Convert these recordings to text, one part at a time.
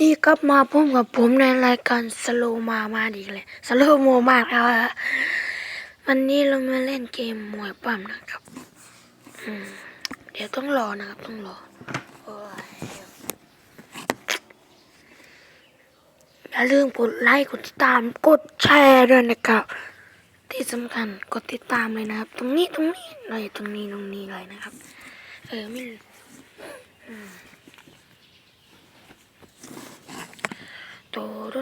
ดีครับมาพบกับผมในรายการสโลมามาดีเลยสโลโมมากครับวันนี้เรามาเล่นเกมมวยปั้มนะครับเดี๋ยวต้องรอนะครับต้องรออยอย่าลืมกดไลค์กดติดตามกดแชร์ด้วยนะครับ ที่สำคัญกดติดตามเลยนะครับ ตรงนี้ตรงนี้เลยตรงนี้ตรงนี้เลยนะครับ เออไม่ แร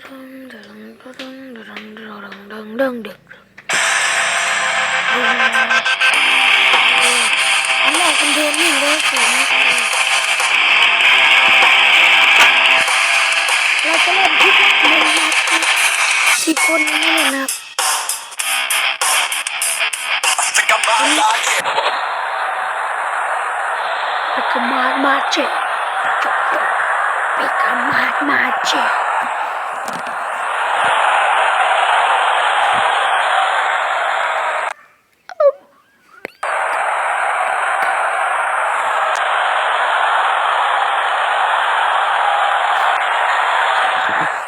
กเป็นเดินนิ่งเลยสูงเราจะเล่นทุกคนนะสิบคนไม่เล่นนะไปกมาดมาเจจบจบไปกมาดมาเจ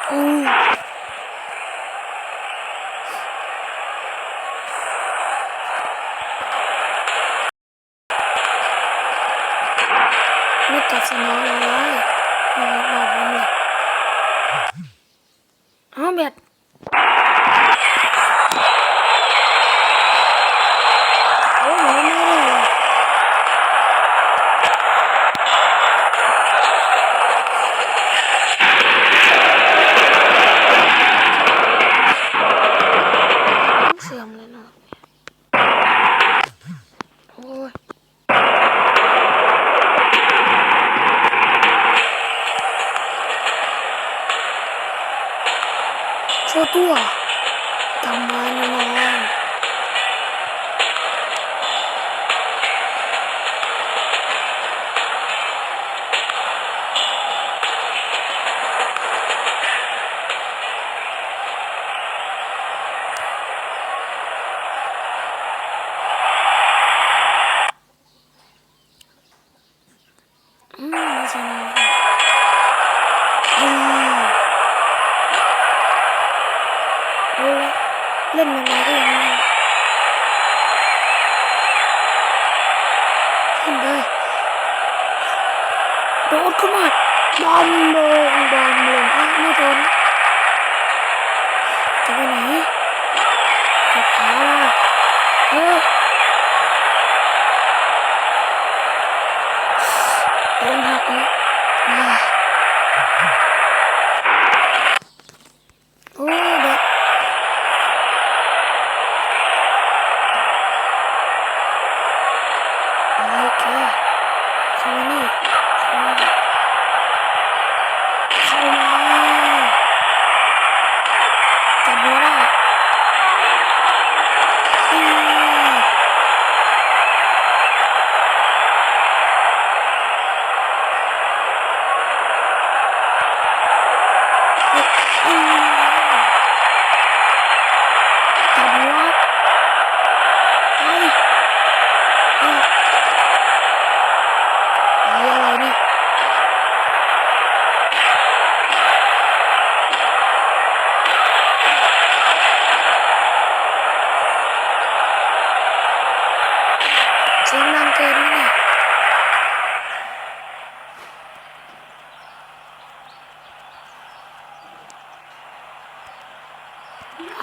Oh. ตัว เล่นมันมาก็ยังไงขึ้นไปโดดขึ้นมาบอมลงบอมลงอะไม่โดนจะไปไหนจะขาล่ะเออโดนหักเลย Tony.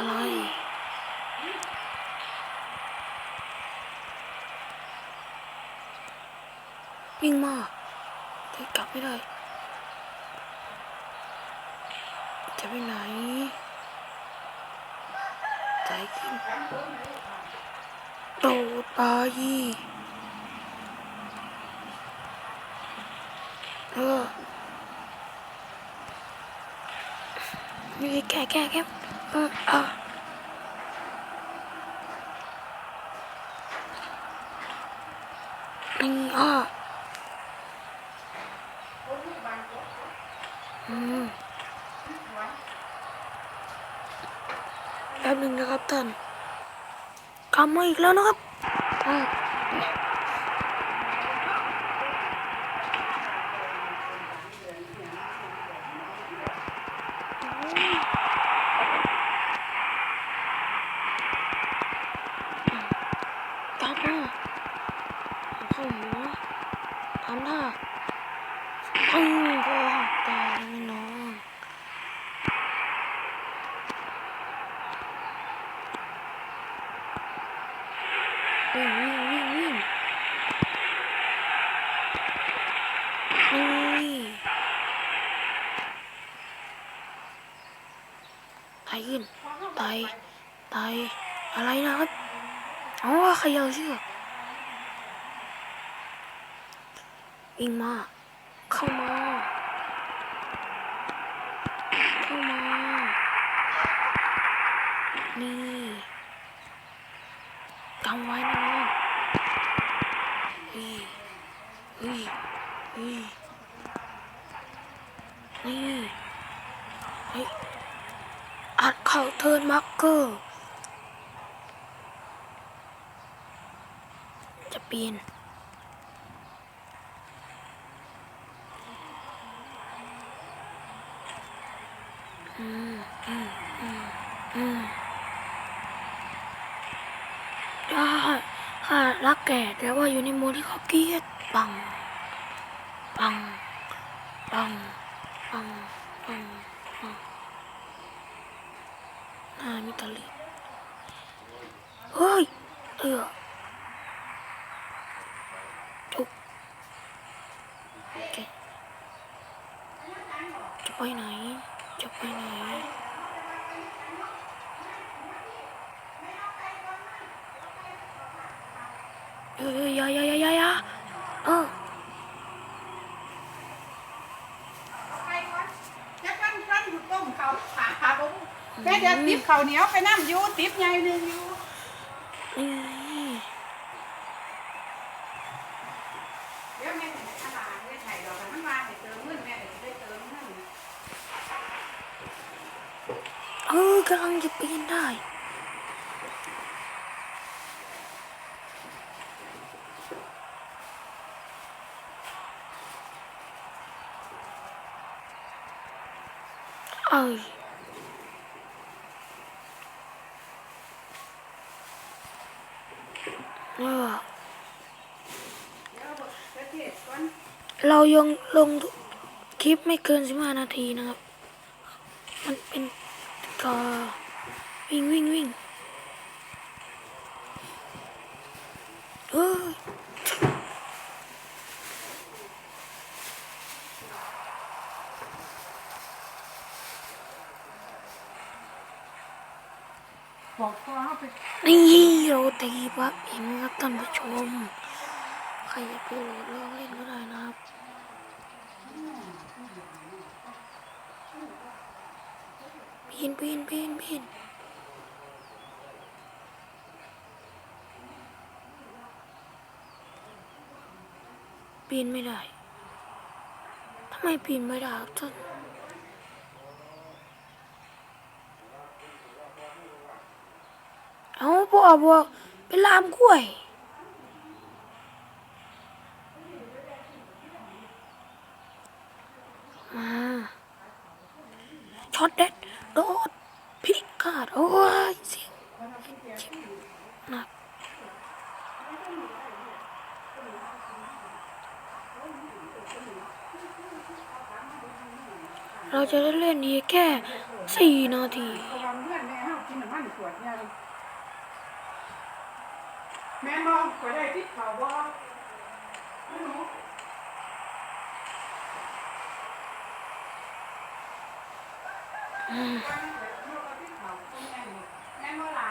อะไร วิ่งมาเฮ้ยกลับไม่ได้ จะไปไหนใจกินโดดไปเออนี่แก่แก่แก่ เออเออนี่อะอืมแป๊บหนึ่งนะครับท่านกลับมาอีกแล้วนะครับ วิ่งวิ่งวิ่งวิ่งอุ้ยไต่ขึ้นตายตายอะไรนะครับอ๋อใคขยาเชือกวิ่งมา เข้ามา เข้ามา นี่ จำไว้นะเฮ้ยเฮ้ยเฮ้ยนี่เฮ้ยอัดเข่าเทิร์นมาร์กเกอร์จะปีนอืมอืมอืมอืมได้ค่ะ รักแกแต่ว่าอยู่ในโหมดที่เขาเกลียดปัง ปัง ปัง ปัง ปัง ปังหน้ามิตรลิเฮ้ยเออจุกโอเคจะไปไหน จะไปไหน เฮ้ยอย่ายายายาอย่าเออไปก่อนจะปั้นต้นอยู่ต้มเขาขาขาผมแม่เดี๋ยวติ๊บเขาเหนียวไปน้ำยูติ๊บใหญ่หนึ่งยูเดี๋ยวแม่เห็นขนาดไม่ไถ่ดอกมันมาให้เติมเงินแม่เดี๋ยวได้เติมเงินเออกำลังจะปีนได้ เอ้ยเออเรายังลงคลิปไม่เกินสิบห้านาทีนะครับ มันเป็นก็วิ่งวิ่งวิ่งเอ้ย บอกพ่อเขาไป นี่เราตีปั๊บเห็นไหมครับท่านผู้ชม ใครอยากไปโหลดลองเล่นก็ได้นะครับปีนปีนปีนปีนปีนไม่ได้ทำไมปีนไม่ได้ครับท่าน เอาพ่อบอกเป็นลามกล้วย มาช็อตเด็ดโดดพิกาดโอ้ยเสียงชิบหนักเราจะได้เล่นอีกแค่สี่นาที แม่เขากินน้ำมันขวดเนี่ยแม่มองขวดได้ติ๊บเขาบ่ไม่รู้อืมแม่มาลา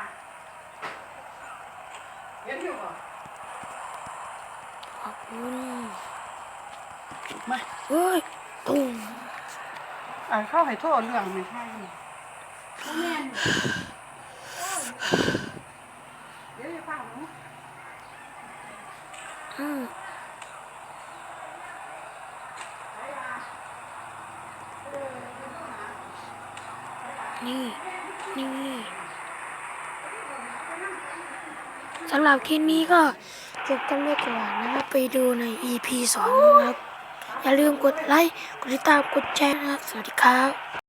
เห็นอยู่บ่ขอบคุณมาเฮ้ยตุ้มอ่าเข้าให้โทษเรื่องไม่ใช่แม่นเดี๋ยวจะฟังหนู อืม นี่ นี่สำหรับคลิปนี้ก็จบกันไปก่อนนะครับไปดูใน EP 2 นะครับ อย่าลืมกดไลค์ กดติดตาม กดแชร์นะครับ สวัสดีครับ